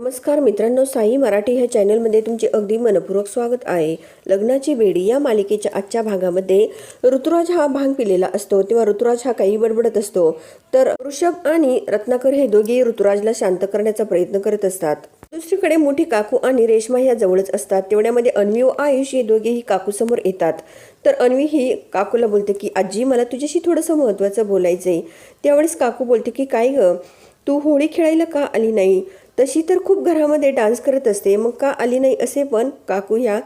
नमस्कार मित्रांनो साई मराठी ह्या चॅनलमध्ये तुमचे अगदी मनपूर्वक स्वागत आहे. लग्नाची बेडी या मालिकेच्या आजच्या भागामध्ये ऋतुराज हा भांग पिलेला असतो. तेव्हा ऋतुराज हा काही बडबडत असतो. तर ऋषभ आणि रत्नाकर हे दोघेही ऋतुराजला शांत करण्याचा प्रयत्न करत असतात. दुसरीकडे मोठी काकू आणि रेश्मा ह्या जवळच असतात. तेवढ्यामध्ये अन्वी व आयुष हे दोघेही काकू समोर येतात. तर अन्वी ही काकूला बोलते की आजी मला तुझ्याशी थोडंसं महत्त्वाचं बोलायचंय. त्यावेळेस काकू बोलते की काय ग तू होळी खेळायला का आली नाही? तशी तर खूप घरामध्ये डान्स करत असते मग का आली नाही असे पण काकू ह्या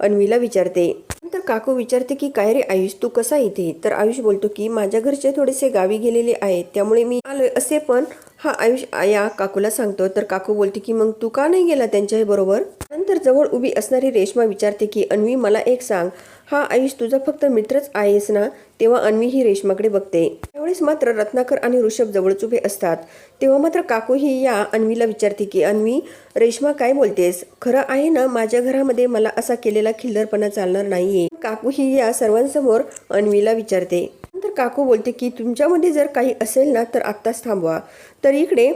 अन्वीला विचारते. नंतर काकू विचारते की काय रे आयुष तू कसा इथे? तर आयुष बोलतो की माझ्या घरचे थोडेसे गावी गेलेले आहेत त्यामुळे मी आलोय असे पण हा आयुष आया काकूला सांगतो. तर काकू बोलते की मग तू का नाही गेला त्यांच्या बरोबर? नंतर जवळ उभी असणारी रेश्मा विचारते की अन्वी मला एक सांग. हा आयुष तुझा फक्त मित्रच आहेस ना? तेव्हा अन्वी ही रेश्माकडे बघते. त्यावेळेस मात्र रत्नाकर आणि ऋषभ जवळच उभे असतात. तेव्हा मात्र काकू ही या अन्वीला विचारते की अन्वी रेश्मा काय बोलतेस? खरं आहे ना माझ्या घरामध्ये मला असा केलेला खिल्लरपणा चालणार नाहीये. काकू ही या सर्वांसमोर अन्वीला विचारते. काकू बोलते की तुमच्यामध्ये जर काही असेल ना तर आत्ताच थांबवा. तर इकडे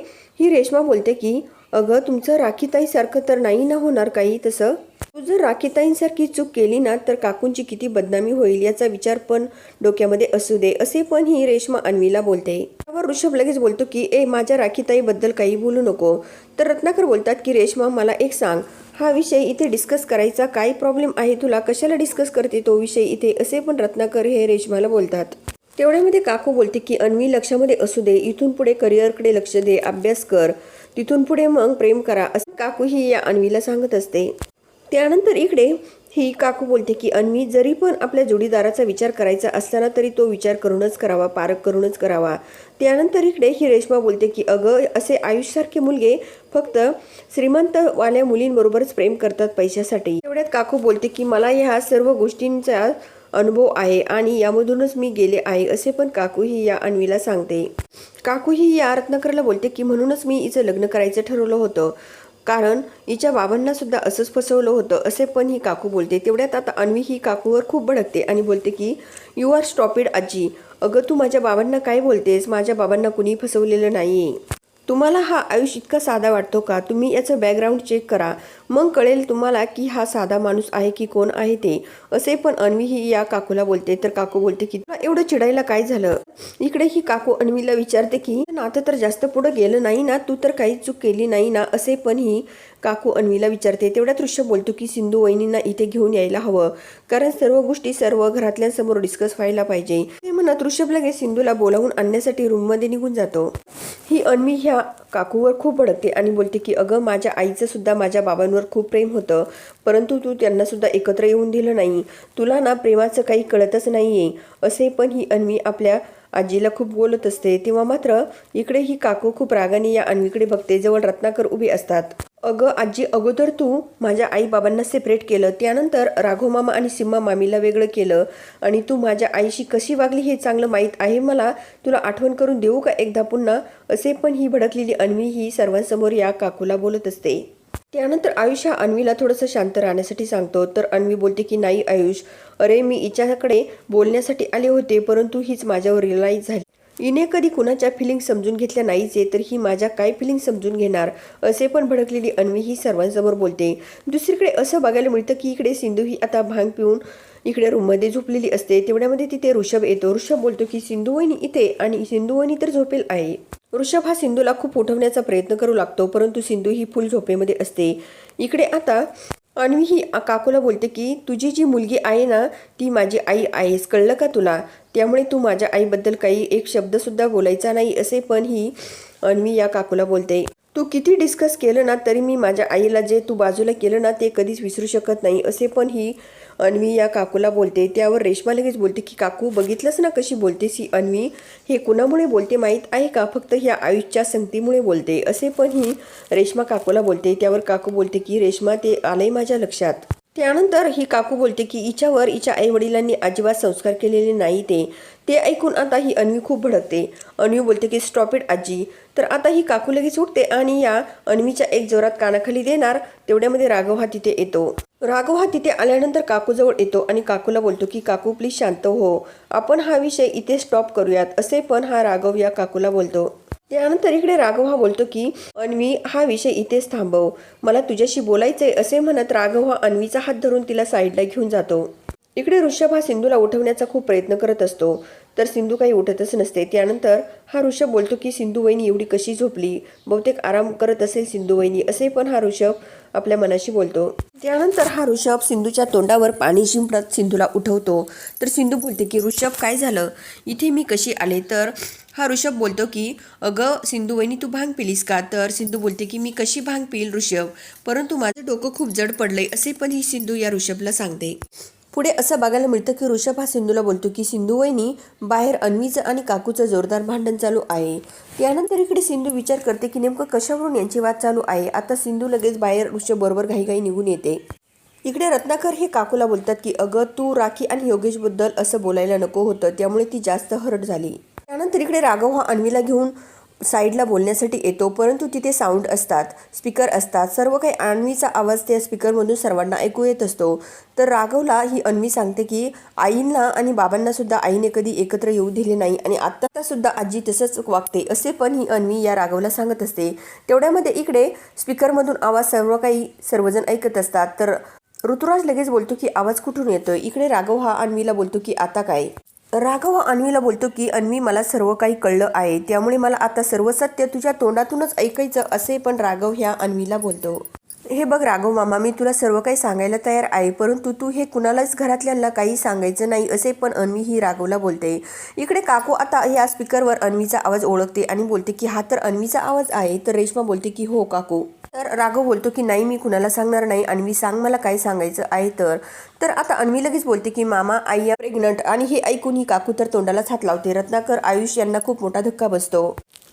ही रेश्मा बोलते की अगं तुमचं राखीताईसारखं तर नाही ना होणार काही तसं? तू जर राखीताईंसारखी चूक केली ना तर काकूंची किती बदनामी होईल याचा विचार पण डोक्यामध्ये असू दे. असे पण ही रेश्मा अन्वीला बोलते. त्यावर ऋषभ लगेच बोलतो की ए माझ्या राखीताईबद्दल काही बोलू नको. तर रत्नाकर बोलतात की रेश्मा मला एक सांग. हा विषय इथे डिस्कस करायचा काय प्रॉब्लेम आहे तुला? कशाला डिस्कस करते तो विषय इथे? असे पण रत्नाकर हे रेश्माला बोलतात. तेवढ्यामध्ये काकू बोलते की अन्वी लक्षामध्ये असू दे. इथून पुढे करिअरकडे लक्ष दे. अभ्यास कर. तिथून पुढे मग प्रेम करा. असं काकू ही या अन्वीला सांगत असते. त्यानंतर इकडे ही काकू बोलते की अन्वी जरी पण आपल्या जोडीदाराचा विचार करायचा असताना तरी तो विचार करूनच करावा पारख करूनच करावा. त्यानंतर इकडे ही रेश्मा बोलते की अगं असे आयुषसारखे मुलगे फक्त श्रीमंतवाल्या मुलींबरोबरच प्रेम करतात पैशासाठी. एवढ्यात काकू बोलते की मला ह्या सर्व गोष्टींचा अनुभव आहे आणि यामधूनच मी गेले आहे असे पण काकू ही या अन्वीला सांगते. काकू ही या रत्नाकरला बोलते की म्हणूनच मी हिचं लग्न करायचं ठरवलं होतं. कारण हिच्या बाबांना सुद्धा असंच फसवलं होतं असे पण ही काकू बोलते. तेवढ्यात आता अन्वी ही काकूवर खूप भडकते आणि बोलते की यू आर स्टॉपिड आजी. अगं तू माझ्या बाबांना काय बोलतेस? माझ्या बाबांना कुणी फसवलेलं नाही तुम्हाला हा आयुष इतका साधा वाटतो का? तुम्ही याचं बॅकग्राऊंड चेक करा. मग कळेल तुम्हाला की हा साधा माणूस आहे की कोण आहे ते. असे पण अन्वी ही या काकूला बोलते. तर काकू बोलते की तुला एवढं चिडायला काय झालं? इकडे ही काकू अन्वीला विचारते की नातं तर जास्त पुढं गेलं नाही ना? तू तर काही चूक केली नाही ना? असे पण ही काकू अन्वीला विचारते. तेवढ्या दृश्य बोलतो की सिंधू वहिनींना इथे घेऊन यायला हवं. कारण सर्व गोष्टी सर्व घरातल्यांसमोर डिस्कस व्हायला पाहिजे. म्हणत ऋषभ लगेच सिंधूला बोलावून आणण्यासाठी रूममध्ये निघून जातो. ही अन्वी ह्या काकूवर खूप भडकते आणि बोलते की अगं माझ्या आईचं सुद्धा माझ्या बाबांवर खूप प्रेम होतं परंतु तू त्यांना सुद्धा एकत्र येऊन दिलं नाही. तुला ना प्रेमाचं काही कळतच नाहीये. असे पण ही अन्वी आपल्या आजीला खूप बोलत असते. तेव्हा मात्र इकडे ही काकू खूप रागाने या अन्वीकडे बघते. जवळ रत्नाकर उभे असतात. अगं आजी अगोदर तू माझ्या आई बाबांना सेपरेट केलं त्यानंतर राघव मामा आणि सिम्मा मामीला वेगळं केलं. आणि तू माझ्या आईशी कशी वागली हे चांगलं माहीत आहे मला तुला आठवण करून देऊ का एकदा पुन्हा? असे पण ही भडकलेली अन्वी ही सर्वांसमोर या काकूला बोलत असते. त्यानंतर आयुष हा अन्वीला थोडंसं शांत राहण्यासाठी सांगतो. तर अन्वी बोलते की नाही आयुष अरे मी हिच्याकडे बोलण्यासाठी आले होते परंतु हीच माझ्यावर रिलाईज झाली हिने कधी कुणाच्या फिलिंग समजून घेतल्या नाहीचे तर ही माझ्या काय फिलिंग समजून घेणार? असे पण भडकलेली अन्वी ही सर्वांसमोर बोलते. दुसरीकडे असं बघायला मिळतं की इकडे सिंधू ही आता भांग पिऊन इकडे रूममध्ये झोपलेली असते. तेवढ्यामध्ये तिथे ऋषभ येतो. ऋषभ बोलतो की सिंधू वहिनी इथे आणि सिंधू वहिनी तर झोपेल आहे. ऋषभ हा सिंधूला खूप उठवण्याचा प्रयत्न करू लागतो परंतु सिंधू ही फुल झोपेमध्ये असते. इकडे आता अन्वी ही काकूला बोलते की तुझी जी मुलगी आहे ना ती माझी आई आहेस. कळलं का तुला? त्यामुळे तू माझ्या आईबद्दल काही एक शब्दसुद्धा बोलायचा नाही असे पण ही अन्वी या काकूला बोलते. तू किती डिस्कस केलं ना तरी मी माझ्या आईला जे तू बाजूला केलं ना ते कधीच विसरू शकत नाही असे पण ही अन्वी या काकूला बोलते. त्यावर रेश्मा लगेच बोलते की काकू बघितलंच ना कशी बोलतेस ही अन्वी? हे कुणामुळे बोलते माहीत आहे का? फक्त ह्या आयुषच्या संगतीमुळे बोलते. असे पण ही रेश्मा काकूला बोलते. त्यावर काकू बोलते की रेश्मा ते आलंय माझ्या लक्षात. त्यानंतर ही काकू बोलते की हिच्यावर हिच्या आई वडिलांनी अजिबात संस्कार केलेले नाही ते. ते ऐकून आता ही अन्वी खूप भडकते. अन्वी बोलते की स्टॉप इट आजी. तर आता ही काकू लगेच उठते आणि या अन्वीच्या एक जोरात कानाखाली देणार तेवढ्यामध्ये राघव हा तिथे येतो. राघव हा तिथे आल्यानंतर काकूजवळ येतो आणि काकूला बोलतो की काकू प्लीज शांत हो. आपण हा विषय इथे स्टॉप करूयात. असे पण हा राघव या काकूला बोलतो. त्यानंतर इकडे राघव हा बोलतो की अन्वी हा विषय इथेच थांबव. मला तुझ्याशी बोलायचंय असे म्हणत राघव हा अन्वीचा हात धरून तिला साईडला घेऊन जातो. इकडे ऋषभ हा सिंधूला उठवण्याचा खूप प्रयत्न करत असतो. तर सिंधू काही उठतच नसते. त्यानंतर हा ऋषभ बोलतो की सिंधू वहिनी एवढी कशी झोपली? बहुतेक आराम करत असेल सिंधू वहिनी असे पण हा ऋषभ आपल्या मनाशी बोलतो. त्यानंतर हा ऋषभ सिंधूच्या तोंडावर पाणी शिंपडत सिंधूला उठवतो. तर सिंधू बोलते की ऋषभ काय झालं? इथे मी कशी आले? तर हा ऋषभ बोलतो की अगं सिंधू वहिनी तू भांग पिलीस का? तर सिंधू बोलते की मी कशी भांग पिईल ऋषभ? परंतु माझं डोकं खूप जड पडलंय असे पण ही सिंधू या ऋषभला सांगते. पुढे असं बघायला मिळतं की ऋषभ हा सिंधूला बोलतो की सिंधू वहिनी बाहेर अन्वीचं आणि काकूचं जोरदार भांडण चालू आहे. त्यानंतर इकडे सिंधू विचार करते की नेमकं कशावरून यांची वाद चालू आहे? आता सिंधू लगेच बाहेर ऋषभ बरोबर घाईघाई निघून येते. इकडे रत्नाकर हे काकूला बोलतात की अगं तू राखी आणि योगेशबद्दल असं बोलायला नको होतं. त्यामुळे ती जास्त हरट झाली. त्यानंतर इकडे राघव हा अन्वीला घेऊन साईडला बोलण्यासाठी येतो परंतु तिथे साऊंड असतात स्पीकर असतात. सर्व काही अन्वीचा आवाज त्या स्पीकरमधून सर्वांना ऐकू येत असतो. तर राघवला ही अन्वी सांगते की आईंना आणि बाबांनासुद्धा आईने कधी एकत्र येऊ दिले नाही आणि आत्तासुद्धा आजी तसंच वागते असे पण ही अन्वी या राघवला सांगत असते. तेवढ्यामध्ये इकडे स्पीकरमधून आवाज सर्व काही सर्वजण ऐकत असतात. तर ऋतुराज लगेच बोलतो की आवाज कुठून येतोय? इकडे राघव हा अन्वीला बोलतो की आता काय? राघव अन्वीला बोलतो की अन्वी मला सर्व काही कळलं आहे. त्यामुळे मला आता सर्व सत्य तुझ्या तोंडातूनच ऐकायचं असे पण राघव ह्या अन्वीला बोलतो. हे बघ राघव मामा मी तुला सर्व काही सांगायला तयार आहे परंतु तू हे कुणालाच घरातल्यांना काही सांगायचं नाही असे पण अन्वी ही राघवला बोलते. इकडे काकू आता या स्पीकरवर अन्वीचा आवाज ओळखते आणि बोलते की हा तर अन्वीचा आवाज आहे. तर रेश्मा बोलते की हो काकू. तर राघव बोलतो की नाही मी कुणाला सांगणार नाही अन्वी सांग मला काय सांगायचं आहे तर. तर आता अन्वी लगेच बोलते की मामा आई या प्रेग्नंट आणि हे ऐकून ही काकू तर तोंडालाच हात लावते. रत्नाकर आयुष यांना खूप मोठा धक्का बसतो.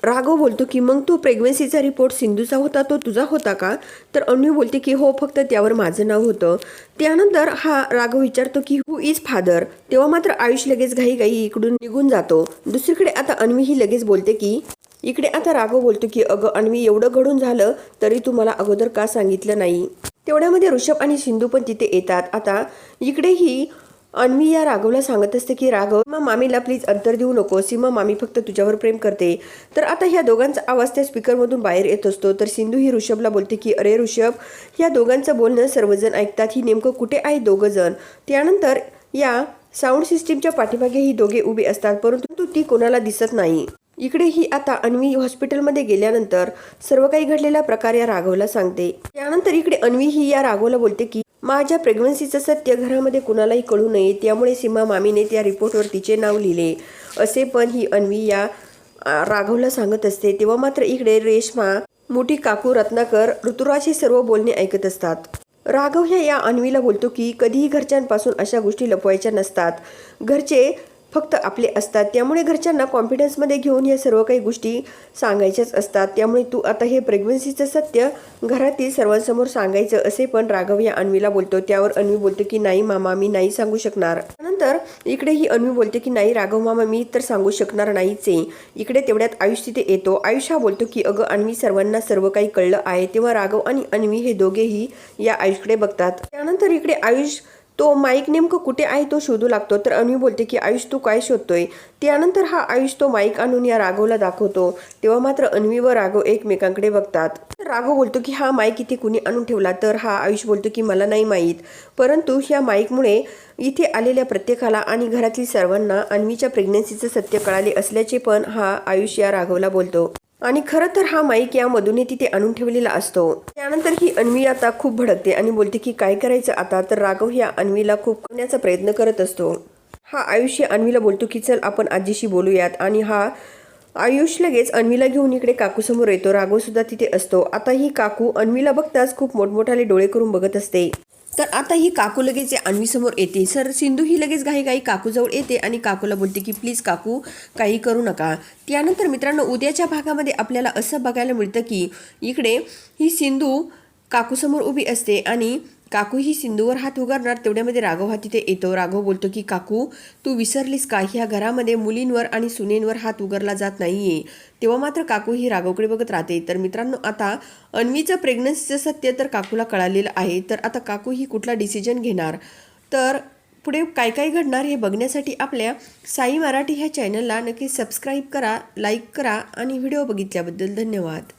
राघव बोलतो की मग तो प्रेग्नन्सीचा रिपोर्ट सिंधूचा होता तो तुझा होता का? तर अन्वी बोलते की हो फक्त त्यावर माझं नाव होतं. त्यानंतर हा राघव विचारतो की हु इज फादर तेव्हा मात्र आयुष लगेच घाई घाई इकडून निघून जातो. दुसरीकडे आता अन्वी ही लगेच बोलते की इकडे आता राघव बोलतो की अगं अन्वी एवढं घडून झालं तरी तू मला अगोदर का सांगितलं नाही? तेवढ्यामध्ये ऋषभ आणि सिंधू पण तिथे येतात. आता इकडेही अण्वी अन्वी या राघवला सांगत असते की राघव मग मामीला प्लीज अंतर देऊ नको. सीमा मामी फक्त तुझ्यावर प्रेम करते. तर आता ह्या दोघांचा आवाज त्या स्पीकरमधून बाहेर येत असतो. तर सिंधू ही ऋषभला बोलते की अरे ऋषभ ह्या दोघांचं बोलणं सर्वजण ऐकतात. ही नेमकं कुठे आहे दोघं जण त्यानंतर या साऊंड सिस्टीमच्या पाठीमागे ही दोघे उभे असतात परंतु ती कोणाला दिसत नाही. इकडे ही आता अन्वी हॉस्पिटलमध्ये गेल्यानंतर सर्व काही घडलेला प्रकार या राघवला सांगते. त्यानंतर इकडे अन्वी ही या राघवला बोलते की माझ्या प्रेग्नन्सीचं सत्य घरामध्ये कुणालाही कळू नये त्यामुळे सीमा मामीने त्या रिपोर्टवर तिचे नाव लिहिले. असे पण ही अन्वी या राघवला सांगत असते. तेव्हा मात्र इकडे रेश्मा मोठी काकू रत्नाकर ऋतुराज हे सर्व बोलणे ऐकत असतात. राघव ह्या या अन्वीला बोलतो की कधीही घरच्यांपासून अशा गोष्टी लपवायच्या नसतात. घरचे फक्त आपले असतात. त्यामुळे घरच्यांना कॉन्फिडन्समध्ये घेऊन या सर्व काही गोष्टी सांगायच्याच असतात. त्यामुळे तू आता हे प्रेग्नन्सीचं सत्य घरातील सर्वांसमोर सांगायचं असे पण राघव या अन्वीला बोलतो. त्यावर अन्वी बोलतो की नाही मामा मी नाही सांगू शकणार. नंतर इकडे ही अन्वी बोलते की नाही राघव मामा मी तर सांगू शकणार नाहीच. आहे इकडे तेवढ्यात आयुष तिथे येतो. आयुष हा बोलतो की अगं अन्वी सर्वांना सर्व काही कळलं आहे. तेव्हा राघव आणि अन्वी हे दोघेही या आयुषकडे बघतात. त्यानंतर इकडे आयुष तो माईक नेमकं कुठे आहे तो शोधू लागतो. तर अन्वी बोलते की आयुष तू काय शोधतोय? त्यानंतर हा आयुष तो माईक आणून या राघवला दाखवतो. तेव्हा मात्र अन्वी व राघव एकमेकांकडे बघतात. तर राघव बोलतो की हा माईक इथे कुणी आणून ठेवला? तर हा आयुष बोलतो की मला नाही माहीत परंतु ह्या माईकमुळे इथे आलेल्या प्रत्येकाला आणि घरातील सर्वांना अन्वीच्या प्रेग्नन्सीचं सत्य कळाले असल्याचे पण हा आयुष या राघवला बोलतो. आणि खरं तर हा माईक या मधूने तिथे आणून ठेवलेला असतो. त्यानंतर ही अन्वी आता खूप भडकते आणि बोलते की काय करायचं आता? तर राघव ह्या अन्वीला खूप करण्याचा प्रयत्न करत असतो. हा आयुष्य अन्वीला बोलतो की चल आपण आजीशी बोलूयात. आणि हा आयुष लगेच अन्वीला घेऊन इकडे काकू समोर येतो. राघव सुद्धा तिथे असतो. आता ही काकू अन्वीला बघताच खूप मोठमोठाले डोळे करून बघत असते. तर आता ही काकू लगेच या येते. सर सिंधू ही लगेच घाई घाई काकूजवळ येते आणि काकूला बोलते की प्लीज काकू काही करू नका. त्यानंतर मित्रांनो उद्याच्या भागामध्ये आपल्याला असं बघायला मिळतं की इकडे ही सिंधू काकूसमोर उभी असते आणि काकू ही सिंधूवर हात उगारणार तेवढ्यामध्ये राघव हा तिथे येतो. राघव बोलतो की काकू तू विसरलीस का? ह्या घरामध्ये मुलींवर आणि सुनेंवर हात उगारला जात नाहीये. तेव्हा मात्र काकू ही राघवकडे बघत राहते. तर मित्रांनो आता अन्वीचं प्रेग्नन्सीचं सत्य तर काकूला कळालेलं आहे. तर आता काकू ही कुठला डिसिजन घेणार? तर पुढे काय काय घडणार हे बघण्यासाठी आपल्या साई मराठी ह्या चॅनलला नक्की सबस्क्राईब करा लाईक करा आणि व्हिडिओ बघितल्याबद्दल धन्यवाद.